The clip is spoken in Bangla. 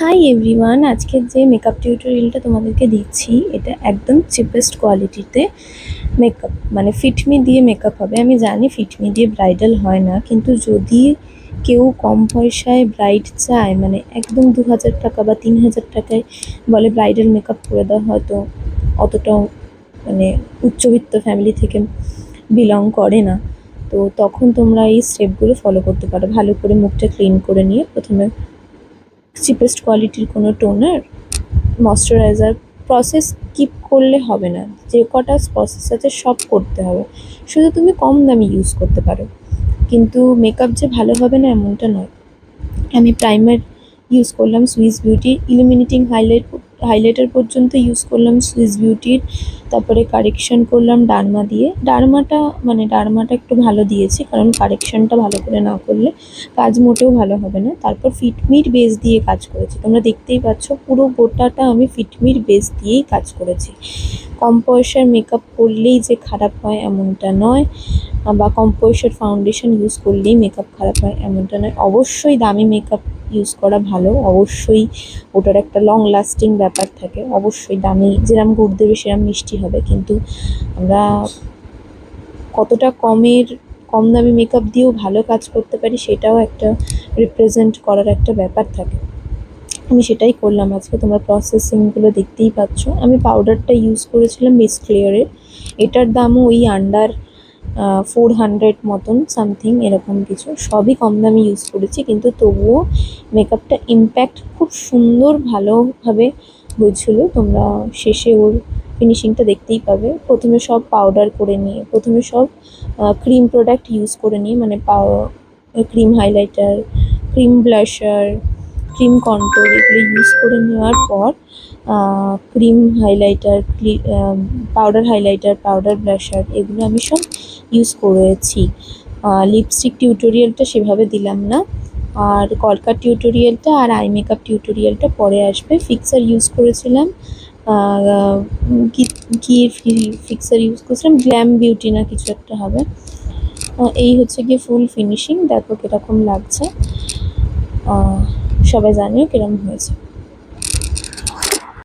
হাই এভরিওয়ান আজকের যে মেকআপ টিউটোরিয়ালটা তোমাদেরকে দিচ্ছি, এটা একদম চিপেস্ট কোয়ালিটিতে মেকআপ মানে ফিটমি দিয়ে মেকআপ হবে। আমি জানি ফিটমি দিয়ে ব্রাইডাল হয় না, কিন্তু যদি কেউ কম পয়সায় ব্রাইড চায় মানে একদম দু হাজার টাকা বা তিন হাজার টাকায় বলে ব্রাইডাল মেকআপ করে দেওয়া হয়তো অতটাও মানে উচ্চবিত্ত ফ্যামিলি থেকে বিলং করে না। তো তখন তোমরা এই স্টেপগুলো ফলো করতে পারো। ভালো করে মুখটা ক্লিন করে নিয়ে প্রথমে চিপেস্ট কোয়ালিটির কোনো টোনার ময়শ্চারাইজার প্রসেস কিপ করলে হবে না। যে কটা প্রসেস আছে সব করতে হবে। শুধু তুমি কম দামি ইউজ করতে পারো। কিন্তু মেকআপ যে ভালো হবে না এমনটা নয়। আমি প্রাইমার ইউজ করলাম Swiss beauty illuminating highlight highlighter পর্যন্ত ইউজ করলাম সুইস বিউটির তারপরে কারেকশন করলাম ডারমা দিয়ে। ডারমাটা মানে ডারমাটা একটু ভালো দিয়েছি, কারণ কারেকশনটা ভালো করে না করলে কাজ মোটেও ভালো হবে না। তারপর ফিটমির বেস দিয়ে কাজ করেছি। তোমরা দেখতেই পাচ্ছ, পুরো গোটাটা আমি ফিটমির বেস দিয়েই কাজ করেছি। কম পয়সার মেকআপ করলেই যে খারাপ হয় এমনটা নয়। বা কম পয়সার ফাউন্ডেশন ইউজ করলেই মেকআপ খারাপ হয় এমনটা নয়। অবশ্যই দামি মেকআপ ইউজ করা ভালো। অবশ্যই ওটার একটা লং লাস্টিং ব্যাপার থাকে। অবশ্যই দামি, যেরম গুড় দেবে সেরম মিষ্টি হবে। কিন্তু আমরা কতটা কমের, কম দামি মেকআপ দিয়েও ভালো কাজ করতে পারি সেটাও একটা রিপ্রেজেন্ট করার একটা ব্যাপার থাকে। আমি সেটাই করলাম আজকে। তোমরা প্রসেসিংগুলো দেখতেই পাচ্ছ। আমি পাউডারটা ইউজ করেছিলাম মিস ক্লিয়ারের এটার দামও ওই আন্ডার ফোর হান্ড্রেড মতন সামথিং এরকম কিছু। সবই কম দামে ইউজ করেছি, কিন্তু তবুও মেকআপটা ইমপ্যাক্ট খুব সুন্দর ভালোভাবে হয়েছিল। তোমরা শেষে ওর ফিনিশিংটা দেখতেই পাবে। প্রথমে সব পাউডার করে নিয়ে, প্রথমে সব ক্রিম প্রোডাক্ট ইউজ করে নিয়ে মানে পাও cream highlighter cream blusher cream control এগুলো ইউজ করে নেওয়ার পর cream highlighter powder highlighter powder blusher এগুলো আমি সব ইউজ করেছি। লিপস্টিক টিউটোরিয়ালটা সেভাবে দিলাম না। আর কলকার টিউটোরিয়ালটা আর আই মেকআপ টিউটোরিয়ালটা পরে আসবে। ফিক্সার ইউজ করেছিলাম। কি ফিক্সার ইউজ করেছিলাম? গ্ল্যাম বিউটি না কিছু একটা হবে। এই হচ্ছে গিয়ে ফুল ফিনিশিং দেখো কীরকম লাগছে। সবাই জানিও কিরম হয়েছে।